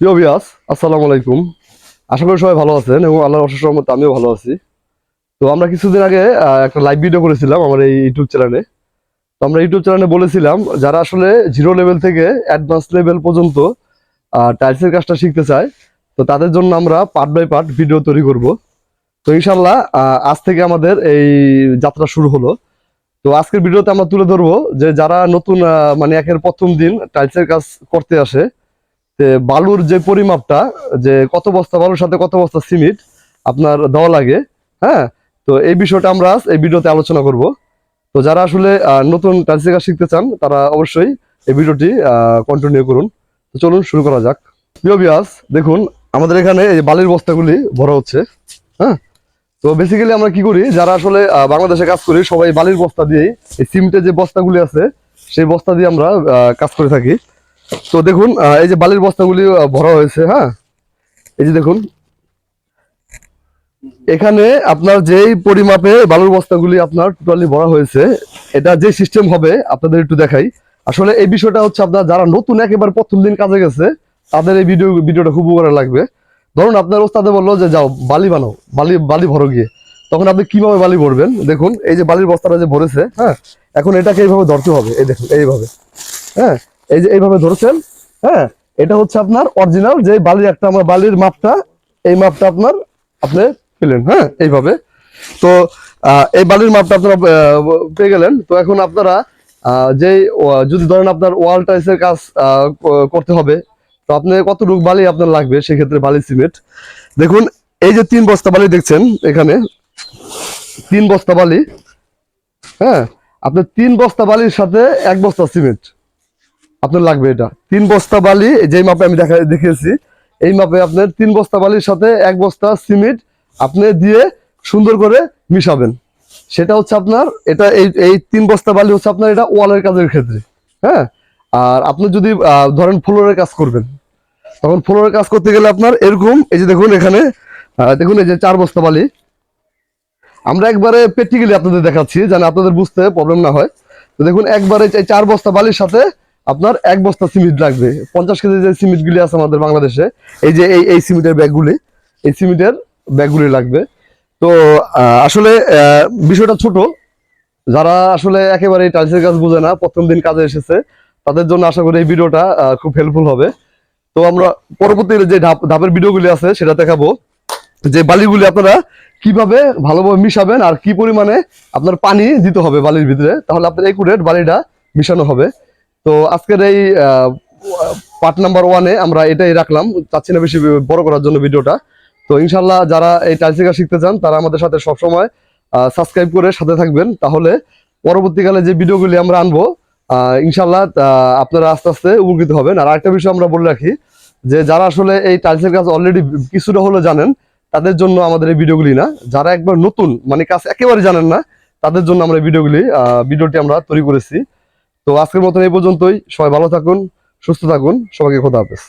প্রিয় বিয়াস আসসালামু আলাইকুম। আশা করি সবাই ভালো আছেন এবং আল্লাহর অশেষ রহমতে আমিও ভালো আছি। তো আমরা কিছুদিন আগে একটা লাইভ ভিডিও করেছিলাম আমার এই ইউটিউব চ্যানেলে তো আমরা ইউটিউব চ্যানেলে বলেছিলাম, যারা আসলে জিরো লেভেল থেকে অ্যাডভান্স লেভেল পর্যন্ত টাইলসের কাজটা শিখতে চায়, তো তাদের জন্য আমরা পার্ট বাই পার্ট ভিডিও তৈরি করব। তো ইনশাল্লাহ আজ থেকে আমাদের এই যাত্রা শুরু হলো। তো আজকের ভিডিওতে আমরা তুলে ধরবো যে যারা নতুন মানে একের প্রথম দিন টাইলসের কাজ করতে আসে বালুর যে পরিমাপটা, যে কত বস্তা বালুর সাথে কত বস্তা সিমেন্ট আপনার দেওয়া লাগে হ্যাঁ? তো এই বিষয়টা আমরা আজ এই ভিডিওতে আলোচনা করব। তো যারা আসলে নতুন টাইলসের কাজ শিখতে চান, তারা অবশ্যই এই ভিডিওটি কন্টিনিউ করুন। তো চলুন, শুরু করা যাক। প্রিয় বিয়াস দেখুন, আমাদের এখানে এই বালির বস্তাগুলি ভরা হচ্ছে হ্যাঁ? তো বেসিক্যালি আমরা কি করি, যারা আসলে বাংলাদেশে কাজ করি, সবাই বালির বস্তা দিয়েই এই সিমেন্টের যে বস্তাগুলি আছে, সেই বস্তা দিয়ে আমরা কাজ করে থাকি। তো দেখুন এই যে বালির বস্তাগুলি ভরা হয়েছে হ্যাঁ? এই যে দেখুন। এখানে আপনার যেই পরিমাপে বালুর বস্তাগুলি আপনার টোটালি ভরা হয়েছে, এটা যে সিস্টেম হবে, আপনাদের একটু দেখাই। আসলে এই বিষয়টা হচ্ছে আপনার যারা নতুন একেবারে প্রথম দিন কাজে গেছে, তাদের এই ভিডিও ভিডিওটা খুব উপকারে লাগবে। ধরুন, আপনার ওস্তাদে বলল যে, যাও, বালি বানাও, বালি বালি ভরো গিয়ে। তখন আপনি কীভাবে বালি ভরবেন? দেখুন, এই যে বালির বস্তাটা যে ভরেছে হ্যাঁ? এখন এটাকে এইভাবে ধরতে হবে, এই দেখুন, এইভাবে হ্যাঁ? এই যে এইভাবে ধরছেন হ্যাঁ? এটা হচ্ছে আপনার অরিজিনাল যে বালির একটা, আমার বালির মাপটা, এই মাপটা আপনার আপনি পেলেন হ্যাঁ? এইভাবে। তো এই বালির মাপটা আপনারা পেয়ে গেলেন। তো এখন আপনারা যেই যদি ধরেন আপনার ওয়াল টাইসের কাজ করতে হবে, তো আপনি কতটুকু বালি আপনার লাগবে? সেক্ষেত্রে বালি সিমেন্ট। দেখুন, এই যে তিন বস্তা বালি দেখছেন এখানে, তিন বস্তা বালি হ্যাঁ? আপনার তিন বস্তা বালির সাথে এক বস্তা সিমেন্ট। আপনার লাগবে এটা। তিন বস্তা বালি, যেই মাপে আমি দেখা দেখিয়েছি, এই মাপে আপনার তিন বস্তা বালির সাথে এক বস্তা সিমেন্ট আপনি দিয়ে সুন্দর করে মিশাবেন। সেটা হচ্ছে আপনার, এটা এই এই তিন বস্তা বালি হচ্ছে আপনার এটা ওয়ালের কাজের ক্ষেত্রে হ্যাঁ? আর আপনি যদি ধরেন ফ্লোরের কাজ করবেন, তখন ফ্লোরের কাজ করতে গেলে আপনার এরকম, এই যে দেখুন এখানে দেখুন এই যে চার বস্তা বালি। আমরা একবারে প্র্যাকটিক্যালি আপনাদের দেখাচ্ছি, যেন আপনাদের বুঝতে প্রবলেম না হয়। তো দেখুন, একবারে চার বস্তা বালির সাথে আপনার এক বস্তা সিমেন্ট লাগবে। পঞ্চাশ কেজি যে সিমেন্টগুলি আছে আমাদের বাংলাদেশে, এই যে এই এই সিমেন্টের ব্যাগগুলি, এই সিমেন্টের ব্যাগগুলি লাগবে। তো আসলে বিষয়টা ছোট। যারা আসলে একেবারে টাইলসের কাজ বোঝে না, প্রথম দিন কাজে এসেছে, তাদের জন্য আশা করি এই ভিডিওটা খুব হেল্পফুল হবে। তো আমরা পরবর্তী যে ধাপ, ধাপের ভিডিওগুলি আছে, সেটা দেখাবো। যে বালিগুলি আপনারা কীভাবে ভালোভাবে মিশাবেন আর কি পরিমাণে আপনার পানি দিতে হবে বালির ভিতরে, তাহলে আপনার একুরেট বালিটা মিশানো হবে। তো আজকের এই পার্ট নাম্বার ওয়ানে আমরা এটাই রাখলাম। চাচ্ছি না বেশি বড় করার জন্য ভিডিওটা। তো ইনশাল্লাহ যারা এই টাইলসের কাজ শিখতে চান, তারা আমাদের সাথে সবসময় সাবস্ক্রাইব করে সাথে থাকবেন। তাহলে পরবর্তীকালে যে ভিডিওগুলি আমরা আনব ইনশাল্লাহ আপনারা আস্তে আস্তে উপকৃত হবেন। আর আরেকটা বিষয় আমরা বলে রাখি, যে যারা আসলে এই টাইলসের কাজ অলরেডি কিছুটা হলে জানেন, তাদের জন্য আমাদের এই ভিডিওগুলি না। যারা একবার নতুন মানে কাজ একেবারে জানেন না, তাদের জন্য আমরা ভিডিওগুলি ভিডিওটি আমরা তৈরি করেছি। তো আজকের মতন এই পর্যন্তই। সবাই ভালো থাকুন সুস্থ থাকুন। সবাইকে খোদা হাফেজ।